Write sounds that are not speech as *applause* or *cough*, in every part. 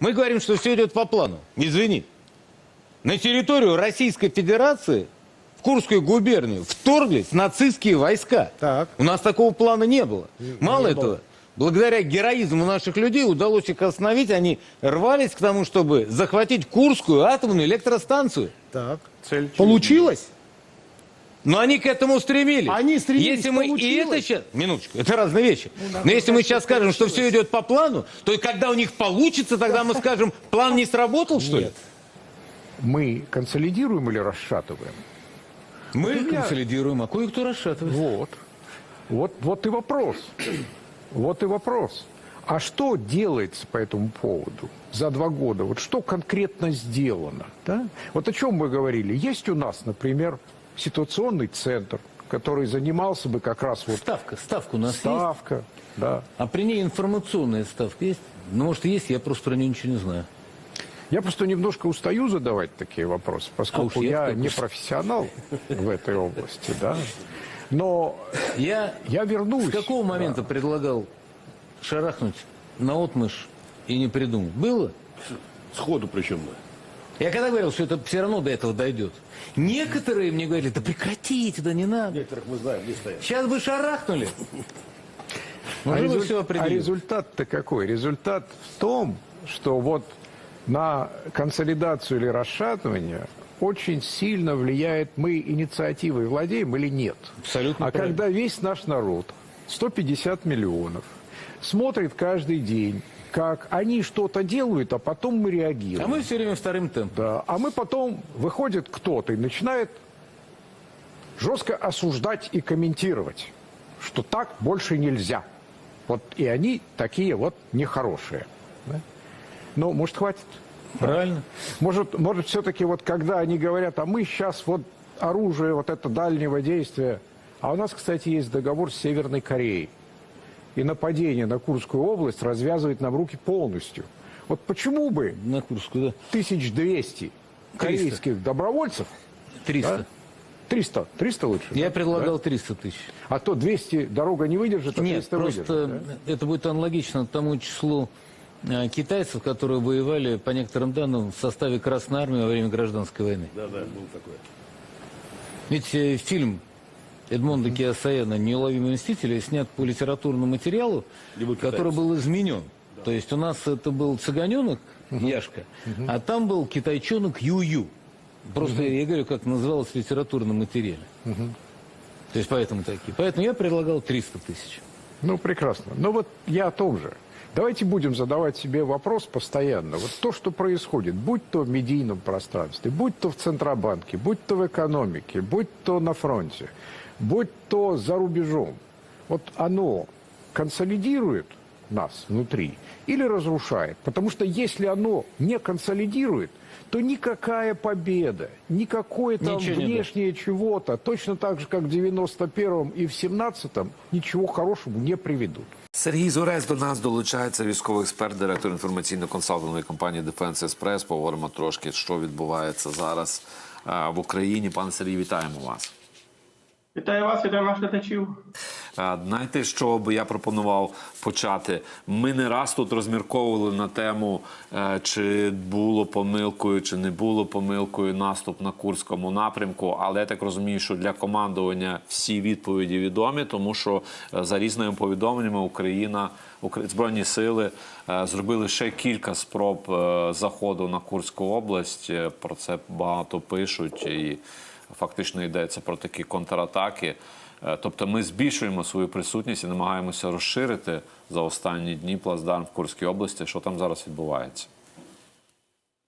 Мы говорим, что все идет по плану. Извини. На территорию Российской Федерации в Курскую губернию вторглись нацистские войска. Так. У нас такого плана не было. Мало не этого, было. благодаря героизму наших людей удалось их остановить. Они рвались к тому, чтобы захватить Курскую атомную электростанцию. Так. Цель Получилось? Но они к этому стремились. Они стремились, Если мы и получилось. это сейчас... Минуточку, это разные вещи. Но если мы сейчас скажем, что все идет по плану, то и когда у них получится, тогда мы скажем, план не сработал, что ли? Нет. Мы консолидируем или расшатываем? Мы Вот консолидируем, а кое-кто расшатывает. Вот. Вот, вот и вопрос. *clears throat* Вот и вопрос. А что делается по этому поводу за два года? Вот что конкретно сделано? Да? Вот о чем мы говорили. Есть у нас, например, ситуационный центр, который занимался бы как раз вот Ставка, ставка у нас есть. ставка. Да. А при ней информационная ставка есть? Ну, может, есть, я просто про нее ничего не знаю. Я просто немножко устаю задавать такие вопросы, поскольку уж я я не профессионал в этой области, да. Но Я я вернусь. с какого момента предлагал шарахнуть на отмышь и не придумал? Было? Сходу причем, да. Я когда говорил, что это все равно до этого дойдет. Некоторые мне говорили, да прекратите, да не надо. Некоторых мы знаем, где стоят. Сейчас бы шарахнули. А, Уже бы резуль- все а результат-то какой? Результат в том, что вот на консолидацию или расшатывание очень сильно влияет, мы инициативой владеем или нет. Абсолютно А правильно. когда весь наш народ, 150 миллионов, смотрит каждый день, как они что-то делают, а потом мы реагируем. А мы все время вторым темпом. Да, а мы потом, выходит кто-то и начинает жестко осуждать и комментировать, что так больше нельзя. Вот и они такие вот нехорошие. да. Ну, может, хватит? Правильно. Может, может все-таки вот когда они говорят, а мы сейчас вот оружие вот это дальнего действия, а у нас, кстати, есть договор с Северной Кореей. И нападение на Курскую область развязывает нам руки полностью. Вот почему бы На Курскую, да. 1200 корейских добровольцев, 300. Да? 300, 300 лучше. Я да? предлагал 300 тысяч. А то 200 дорога не выдержит, а Нет, 300 просто выдержит. да? это будет аналогично тому числу э, китайцев, которые воевали, по некоторым данным, в составе Красной Армии во время гражданской войны. Да, да, был такой. Ведь э, фильм Эдмонда Киосаяна «Неуловимые мстители» снят по литературному материалу, Либо который был изменен. То есть у нас это был цыганенок Яшка, а там был китайчонок Ю-Ю. Просто я говорю, как называлось в литературном материале. То есть поэтому такие. Поэтому я предлагал 300 тысяч. Ну, прекрасно. Но вот я о том же. Давайте будем задавать себе вопрос постоянно. Вот то, что происходит, будь то в медийном пространстве, будь то в Центробанке, будь то в экономике, будь то на фронте, будь то за рубежом, вот оно консолидирует нас внутри или разрушает? Потому что если оно не консолидирует, то никакая победа, никакое там Ничего не внешнее чего-то, точно так же, как в 91-м и в 17-м, ничего хорошего не приведут. Сергій Зорець до нас долучається військовий експерт, директор інформаційно-консалтингової компанії Defense Express. Поговоримо трошки, що відбувається зараз е, в Україні. Пане Сергій, вітаємо вас. Вітаю вас, вітаю наших глядачів. Знаєте, що би я пропонував почати? Ми не раз тут розмірковували на тему, е, чи було помилкою, чи не було помилкою наступ на Курському напрямку. Але я так розумію, що для командування всі відповіді відомі, тому що е, за різними повідомленнями Україна, Укра- Збройні сили е, зробили ще кілька спроб заходу на Курську область. Про це багато пишуть і фактично йдеться про такі контратаки. Е, Тобто ми збільшуємо свою присутність і намагаємося розширити за останні дні плацдарм в Курській області. Що там зараз відбувається?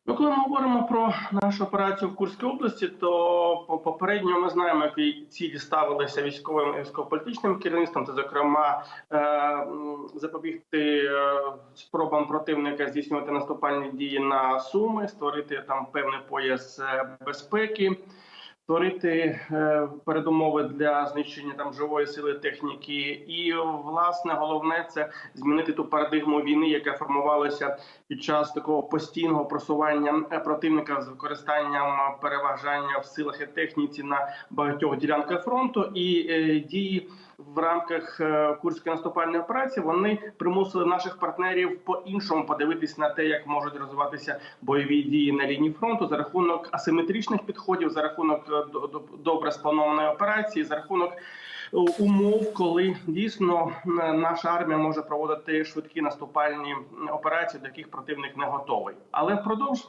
Ну, коли ми говоримо про нашу операцію в Курській області, то по- попередньо ми знаємо, які цілі ставилися військовим і військово-політичним керівництвом, це зокрема е, запобігти е, спробам противника здійснювати наступальні дії на Суми, створити там певний пояс безпеки. Створити е, передумови для знищення там живої сили техніки, і власне головне це змінити ту парадигму війни, яка формувалася під час такого постійного просування е, противника з використанням переважання в силах і техніці на багатьох ділянках фронту, і е, дії в рамках е, курської наступальної операції вони примусили наших партнерів по-іншому подивитись на те, як можуть розвиватися бойові дії на лінії фронту за рахунок асиметричних підходів, за рахунок е, до- до- добре спланованої операції, за рахунок е, умов, коли дійсно наша армія може проводити швидкі наступальні операції, до яких противник не готовий. Але впродовж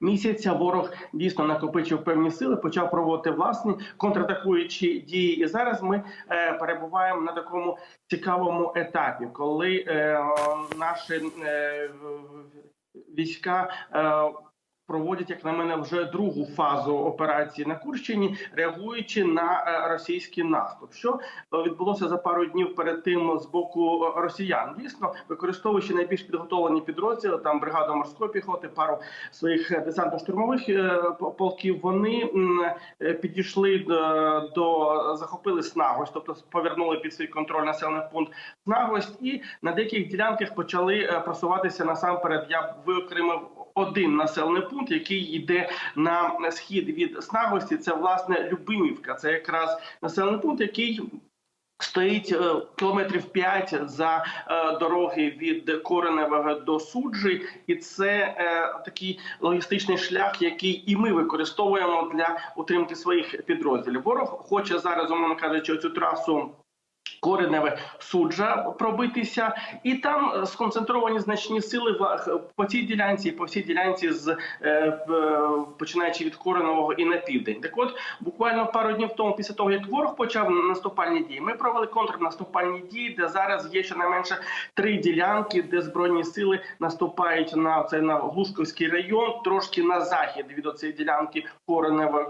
місяця ворог дійсно накопичив певні сили, почав проводити власні контратакуючі дії. І зараз ми е, перебуваємо на такому цікавому етапі, коли е, наші е, війська. Е, Проводять, як на мене, вже другу фазу операції на Курщині, реагуючи на е, російський наступ. Що е, відбулося за пару днів перед тим з боку е, росіян? Дійсно, використовуючи найбільш підготовлені підрозділи, там бригаду морської піхоти, пару своїх десантно-штурмових полків, вони підійшли до, до захопили Снагость, тобто повернули під свій контроль населений пункт Снагость, і на деяких ділянках почали просуватися насамперед. Я виокремив один населений пункт, який йде на схід від Снагості. Це власне Любимівка. Це якраз населений пункт, який стоїть е, кілометрів 5 за е, дороги від Кореневого до Суджі, і це е, такий логістичний шлях, який і ми використовуємо для утримки своїх підрозділів. Ворог хоче зараз, умовно кажучи, цю трасу. Кореневе суджа пробитися, і там е, сконцентровані значні сили в- по цій ділянці, по всій ділянці з е, починаючи від Кореневого і на південь. Так от буквально пару днів тому, після того як ворог почав наступальні дії, ми провели контрнаступальні дії, де зараз є щонайменше три ділянки, де збройні сили наступають на цей на Глушковський район, трошки на захід від оцієї ділянки Коренева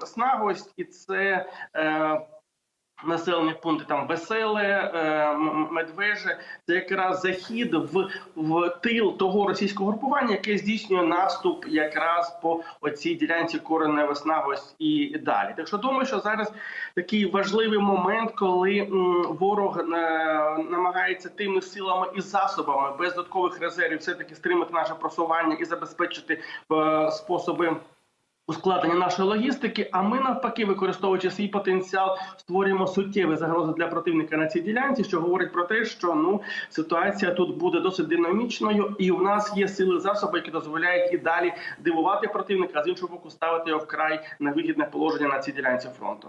е, Снагость, і це. Е, Населені пункти там Веселе, е, Медвеже, це якраз захід в, в тил того російського групування, яке здійснює наступ якраз по оцій ділянці Коренева Снагость і далі. Так що думаю, що зараз такий важливий момент, коли ворог е, намагається тими силами і засобами без додаткових резервів все таки стримати наше просування і забезпечити е, способи. Ускладнення нашої логістики, а ми навпаки, використовуючи свій потенціал, створюємо суттєві загрози для противника на цій ділянці, що говорить про те, що ну ситуація тут буде досить динамічною, і в нас є сили засоби, які дозволяють і далі дивувати противника, а з іншого боку ставити його вкрай на вигідне положення на цій ділянці фронту.